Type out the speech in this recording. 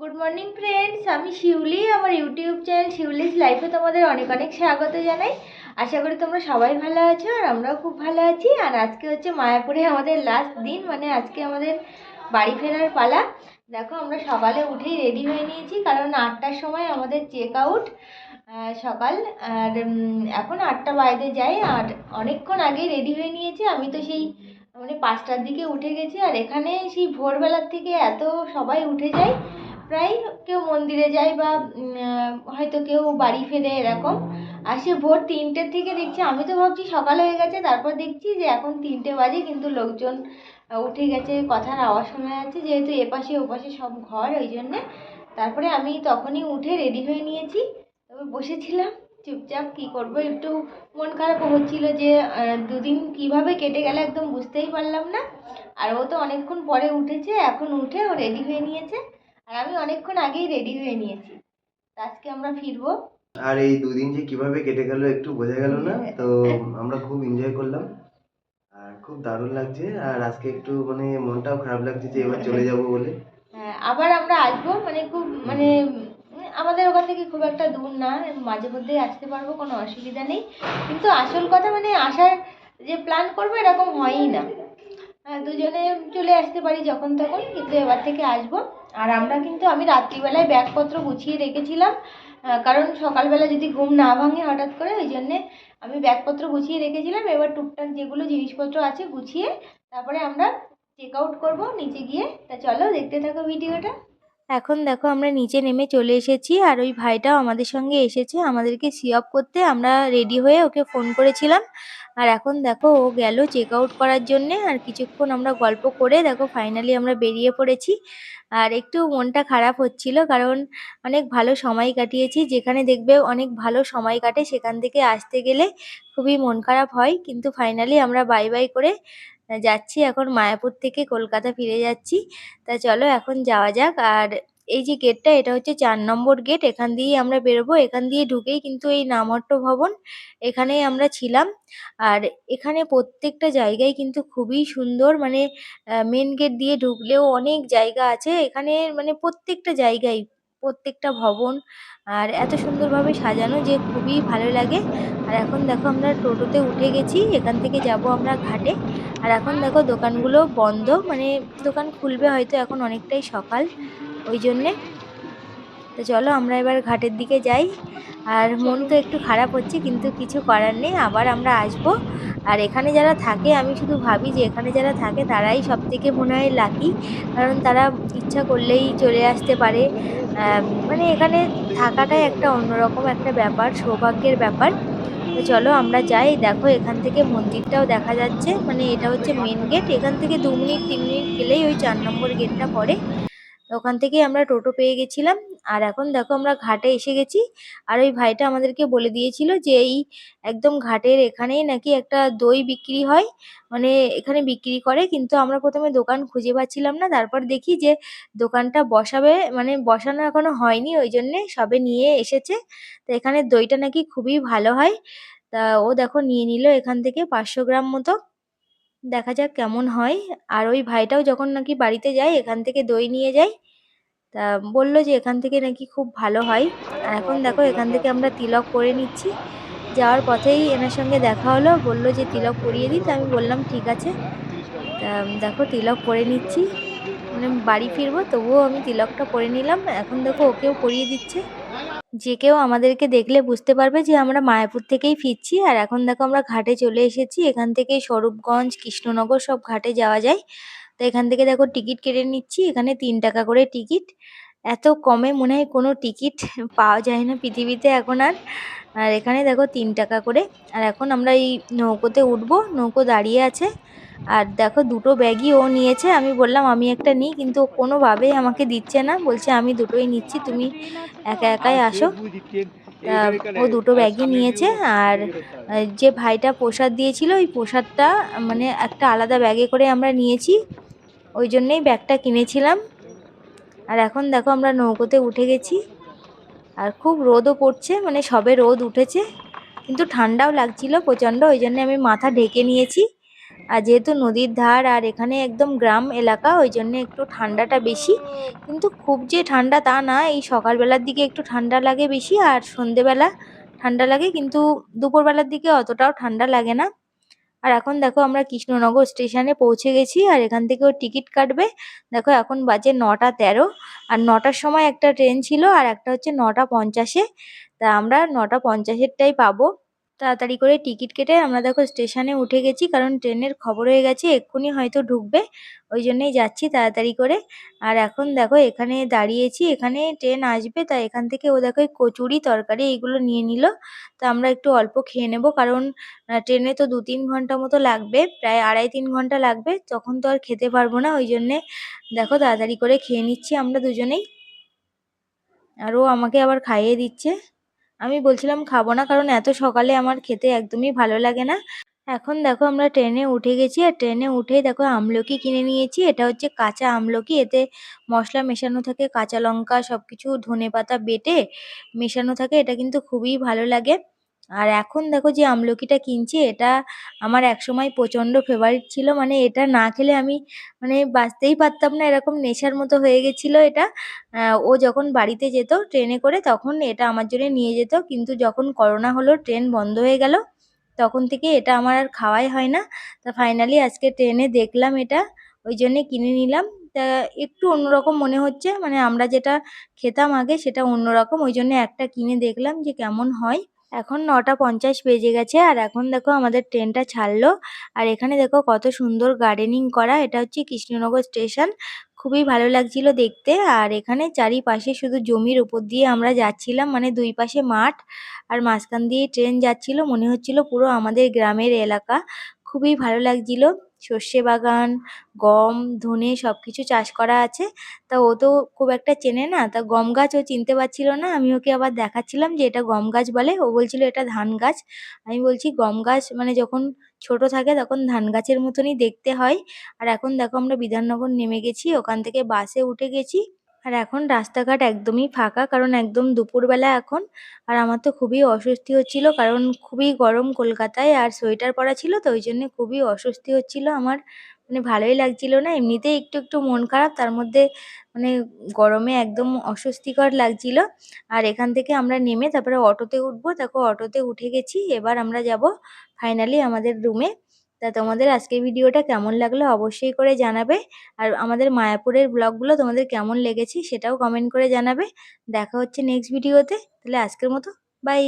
Good morning friends আমি শিউলি, আমার YouTube channel Shiuli's লাইফে তোমাদের অনেক অনেক স্বাগত জানাই। আশা করি তোমরা সবাই ভালো আছো আর আমরাও খুব ভালো আছি। আর আজকে হচ্ছে মায়াপুরে আমাদের লাস্ট দিন মানে আজকে আমাদের বাড়ি ফেরার পালা। দেখো, আমরা সকালে উঠেই রেডি হয়ে নিয়েছি, কারণ আটটার সময় আমাদের চেক আউট সকাল। আর এখন আটটা বাইরে যাই আর অনেকক্ষণ আগেই রেডি হয়ে নিয়েছি। আমি তো সেই মানে পাঁচটার দিকে উঠে গেছি, আর এখানে সেই ভোরবেলার থেকে এত সবাই উঠে যায়। প্রায় কেউ মন্দিরে যায় বা হয়তো কেউ বাড়ি ফেরে এরকম। আর সে ভোর তিনটের থেকে দেখছি, আমি তো ভাবছি সকাল হয়ে গেছে, তারপর দেখছি যে এখন তিনটে বাজে, কিন্তু লোকজন উঠে গেছে, কথার আওয়াজ শোনা যাচ্ছে, যেহেতু এপাশে ওপাশে সব ঘর, ওই জন্যে। তারপরে আমি তখনই উঠে রেডি হয়ে নিয়েছি। তবে বসেছিলাম, চুপচাপ কি করব, একটু মন খারাপ হচ্ছিল যে দুদিন কীভাবে কেটে গেল একদম বুঝতেই পারলাম না। আর ও তো অনেকক্ষণ পরে উঠেছে, এখন উঠে ও রেডি হয়ে নিয়েছে। আর আমি অনেকক্ষণ আগেই রেডি হয়ে নিয়েছি। আজকে আমরা ফিরবো। আর এই দুদিন যে কীভাবে কেটে গেল একটু বোঝা গেল না তো আমরা খুব এনজয় করলাম। আর খুব দারুণ লাগছে আর আজকে একটু মানে মনটাও খারাপ লাগছে যে এবার চলে যাব বলে। হ্যাঁ, আবার আমরা আসব মানে খুব মানে আমাদের ওখান থেকে খুব একটা দূর না মাঝে মধ্যেই আসতে পারব কোনো অসুবিধা নেই। কিন্তু আসল কথা মানে আসার যে প্ল্যান করব এরকম হয়ই না। হ্যাঁ, দুজনে চলে আসতে পারি যখন তখন, কিন্তু এবার থেকে আসব। আর আমরা কিন্তু, আমি রাত্রিবেলায় ব্যাগপত্র গুছিয়ে রেখেছিলাম কারণ সকালবেলা যদি ঘুম না ভাঙে হঠাৎ করে, ওই জন্যে আমি ব্যাগপত্র গুছিয়ে রেখেছিলাম। এবার টুকটাক যেগুলো জিনিসপত্র আছে গুছিয়ে, তারপরে আমরা চেক আউট করব, নিচে গিয়ে। তা চলো, দেখতে থাকো ভিডিওটা। এখন দেখো আমরা নিচে নেমে চলে এসেছি আর ওই ভাইটাও আমাদের সঙ্গে এসেছে আমাদেরকে সি অফ করতে। আমরা রেডি হয়ে ওকে ফোন করেছিলাম। আর এখন দেখো ও গেল চেক আউট করার জন্যে। আর কিছুক্ষণ আমরা গল্প করে দেখো ফাইনালি আমরা বেরিয়ে পড়েছি। আর একটু মনটা খারাপ হচ্ছিল কারণ অনেক ভালো সময় কাটিয়েছি। যেখানে দেখবে অনেক ভালো সময় কাটে সেখান থেকে আসতে গেলে খুবই মন খারাপ হয়। কিন্তু ফাইনালি আমরা বাই বাই করে যাচ্ছি এখন মায়াপুর থেকে কলকাতা ফিরে যাচ্ছি। তা চলো এখন যাওয়া যাক। আর এই যে গেটটা এটা হচ্ছে চার নম্বর গেট এখান দিয়েই আমরা বেরোবো। এখান দিয়ে ঢুকেই কিন্তু এই নামহট্ট ভবন এখানেই আমরা ছিলাম। আর এখানে প্রত্যেকটা জায়গায় কিন্তু খুবই সুন্দর মানে মেন গেট দিয়ে ঢুকলেও অনেক জায়গা আছে। এখানে মানে প্রত্যেকটা জায়গায় প্রত্যেকটা ভবন আর এত সুন্দরভাবে সাজানো যে খুবই ভালো লাগে। আর এখন দেখো আমরা টোটোতে উঠে গেছি, এখান থেকে যাব আমরা ঘাটে। আর এখন দেখো দোকানগুলো বন্ধ মানে দোকান খুলবে হয়তো এখন অনেকটাই সকাল, ওই জন্যে। তো চলো আমরা এবার ঘাটের দিকে যাই। আর মন তো একটু খারাপ হচ্ছে, কিন্তু কিছু করার নেই। আবার আমরা আসব। আর এখানে যারা থাকে, আমি শুধু ভাবি যে এখানে যারা থাকে, তারাই সব থেকে মনে হয় লাকি কারণ তারা ইচ্ছা করলেই চলে আসতে পারে। মানে এখানে থাকাটাই একটা অন্যরকম একটা ব্যাপার, সৌভাগ্যের ব্যাপার। তো চলো আমরা যাই। দেখো, এখান থেকে মন্দিরটাও দেখা যাচ্ছে। মানে এটা হচ্ছে মেন গেট এখান থেকে দু মিনিট, তিন মিনিট গেলেই ওই চার নম্বর গেটটা পড়ে। ওখান থেকেই আমরা টোটো পেয়ে গেছিলাম। আর এখন দেখো আমরা ঘাটে এসে গেছি। আর ওই ভাইটা আমাদেরকে বলে দিয়েছিল যে, এই একদম ঘাটের এখানেই নাকি একটা দই বিক্রি হয়। মানে এখানে বিক্রি করে, কিন্তু আমরা প্রথমে দোকান খুঁজে পাচ্ছিলাম না। তারপর দেখি যে দোকানটা বসাবে মানে বসানো এখনও হয়নি। ওই জন্যে সবে নিয়ে এসেছে। তো এখানে দইটা নাকি খুবই ভালো হয়। তা ও দেখো নিয়ে নিল এখান থেকে পাঁচশো গ্রাম মতো। দেখা যাক কেমন হয়। আর ওই ভাইটাও যখন নাকি বাড়িতে যায়, এখান থেকে দই নিয়ে যায়। তা বলল যে এখান থেকে নাকি খুব ভালো হয়। এখন দেখো এখান থেকে আমরা তিলক করে নিচ্ছি। যাওয়ার পথেই এনার সঙ্গে দেখা হলো, বলল যে তিলক করিয়ে দিই। তো আমি বললাম, ঠিক আছে। তা দেখো তিলক করে নিচ্ছি। মানে বাড়ি ফিরবো, তবুও আমি তিলকটা করে নিলাম। এখন দেখো ওকেও করিয়ে দিচ্ছে। যে কেউ আমাদেরকে দেখলে বুঝতে পারবে যে আমরা মায়াপুর থেকেই ফিরছি। আর এখন দেখো আমরা ঘাটে চলে এসেছি। এখান থেকে স্বরূপগঞ্জ, কৃষ্ণনগর সব ঘাটে যাওয়া যায়। তো এখান থেকে দেখো টিকিট কেটে নিচ্ছি। এখানে তিন টাকা করে টিকিট। এত কমে মনে হয় কোনো টিকিট পাওয়া যায় না পৃথিবীতে এখন আর। আর এখানে দেখো তিন টাকা করে। আর এখন আমরা এই নৌকোতে উঠবো। নৌকো দাঁড়িয়ে আছে। আর দেখো দুটো ব্যাগই ও নিয়েছে। আমি বললাম, আমি একটা নিই। কিন্তু কোনোভাবেই আমাকে দিচ্ছে না। বলছে, আমি দুটোই নিচ্ছি, তুমি একা একাই আসো। ও দুটো ব্যাগই নিয়েছে। আর যে ভাইটা প্রসাদ দিয়েছিল, ওই প্রসাদটা মানে একটা আলাদা ব্যাগে করে আমরা নিয়েছি। ওই জন্যেই ব্যাগটা কিনেছিলাম। আর এখন দেখো আমরা নৌকোতে উঠে গেছি। আর খুব রোদও পড়ছে মানে সবে রোদ উঠেছে। কিন্তু ঠান্ডাও লাগছিল প্রচণ্ড, ওই জন্য আমি মাথা ঢেকে নিয়েছি। আর যেহেতু নদীর ধার আর এখানে একদম গ্রাম এলাকা, ওই জন্য একটু ঠান্ডাটা বেশি। কিন্তু খুব যে ঠান্ডা তা না, এই সকালবেলার দিকে একটু ঠান্ডা লাগে বেশি আর সন্ধেবেলা ঠান্ডা লাগে, কিন্তু দুপুরবেলার দিকে অতটাও ঠান্ডা লাগে না। আর এখন দেখো আমরা কৃষ্ণনগর স্টেশনে পৌঁছে গেছি আর এখান থেকে ও টিকিট কাটবে। দেখো এখন বাজে নটা তেরো আর নটার সময় একটা ট্রেন ছিল আর একটা হচ্ছে নটা পঞ্চাশে। তা আমরা নটা পঞ্চাশেরটাই পাবো। তাড়াতাড়ি করে টিকিট কেটে আমরা দেখো স্টেশনে উঠে গেছি, কারণ ট্রেনের খবর হয়ে গেছে, এক্ষুনি হয়তো ঢুকবে। ওই জন্যই যাচ্ছি তাড়াতাড়ি করে। আর এখন দেখো এখানে দাঁড়িয়েছি, এখানে ট্রেন আসবে তা এখান থেকে ও দেখো কচুরি তরকারি এইগুলো নিয়ে নিল। তা আমরা একটু অল্প খেয়ে নেব, কারণ ট্রেনে তো দু তিন ঘণ্টা মতো লাগবে, প্রায় আড়াই তিন ঘণ্টা লাগবে, তখন তো আর খেতে পারব না, ওই জন্যে দেখো তাড়াতাড়ি করে খেয়ে নিচ্ছি আমরা দুজনেই। আর ও আমাকে আবার খাইয়ে দিচ্ছে। আমি বলছিলাম, খাব না, কারণ এত সকালে আমার খেতে একদমই ভালো লাগে না। এখন দেখো আমরা ট্রেনে উঠে গেছি, আর ট্রেনে উঠেই দেখো আমলকি কিনে নিয়েছি। এটা হচ্ছে কাঁচা আমলকি, এতে মশলা মেশানো থাকে, কাঁচা লঙ্কা সব কিছু ধনে পাতা বেটে মেশানো থাকে, এটা কিন্তু খুবই ভালো লাগে। আর এখন দেখো যে আমলকিটা কিনছি, এটা আমার একসময় প্রচণ্ড ফেভারিট ছিল। মানে এটা না খেলে আমি মানে বাঁচতেই পারতাম না, এরকম নেশার মতো হয়ে গেছিল এটা। ও যখন বাড়িতে যেত ট্রেনে করে, তখন এটা আমার জন্য নিয়ে যেত। কিন্তু যখন করোনা হলো ট্রেন বন্ধ হয়ে গেল, তখন থেকে এটা আমার আর খাওয়াই হয় না। তা ফাইনালি আজকে ট্রেনে দেখলাম এটা, ওই জন্যে কিনে নিলাম। তা একটু অন্যরকম মনে হচ্ছে মানে আমরা যেটা খেতাম আগে সেটা অন্যরকম। ওই জন্য একটা কিনে দেখলাম যে কেমন হয়। এখন নটা পঞ্চাশ বেজে গেছে আর এখন দেখো আমাদের ট্রেনটা ছাড়লো। আর এখানে দেখো কত সুন্দর গার্ডেনিং করা, এটা হচ্ছে কৃষ্ণনগর স্টেশন। খুবই ভালো লাগছিল দেখতে। আর এখানে চারিপাশে শুধু জমির উপর দিয়ে আমরা যাচ্ছিলাম মানে দুই পাশে মাঠ। আর মাঝখান দিয়ে ট্রেন যাচ্ছিল, মনে হচ্ছিল পুরো আমাদের গ্রামের এলাকা। খুবই ভালো লাগছিল। সর্ষে বাগান, গম, ধনে সব কিছু চাষ করা আছে। তা ও তো খুব একটা চেনে না। তা গম গাছ ও চিনতে পারছিল না। আমি ওকে আবার দেখাচ্ছিলাম যে এটা গম গাছ বলে। ও বলছিল এটা ধান গাছ। আমি বলছি, গম গাছ মানে যখন ছোট থাকে তখন ধান গাছের মতনই দেখতে হয়। আর এখন দেখো আমরা বিধাননগর নেমে গেছি। ওখান থেকে বাসে উঠে গেছি। এখন রাস্তাঘাট একদমই ফাঁকা, কারণ একদম দুপুরবেলা এখন। আর আমার তো খুবই অস্বস্তি হচ্ছিল, কারণ খুবই গরম কলকাতায় আর সোয়েটার পরা ছিল, তো ওই জন্য খুবই অস্বস্তি হচ্ছিল আমার। মানে ভালোই লাগছিল না, এমনিতেই একটু একটু মন খারাপ, তার মধ্যে মানে গরমে একদম অস্বস্তিকর লাগছিল। আর এখান থেকে আমরা নেমে তারপরে অটোতে উঠবো, দেখো অটোতে উঠে গেছি, এবার আমরা যাব ফাইনালি আমাদের রুমে তা তোমাদের আজকের ভিডিওটা কেমন লাগল অবশ্যই করে জানাবে। আর আমাদের মায়াপুরের ব্লগগুলো তোমাদের কেমন লেগেছে সেটাও কমেন্ট করে জানাবে। দেখা হচ্ছে নেক্সট ভিডিওতে তাহলে আজকের মতো বাই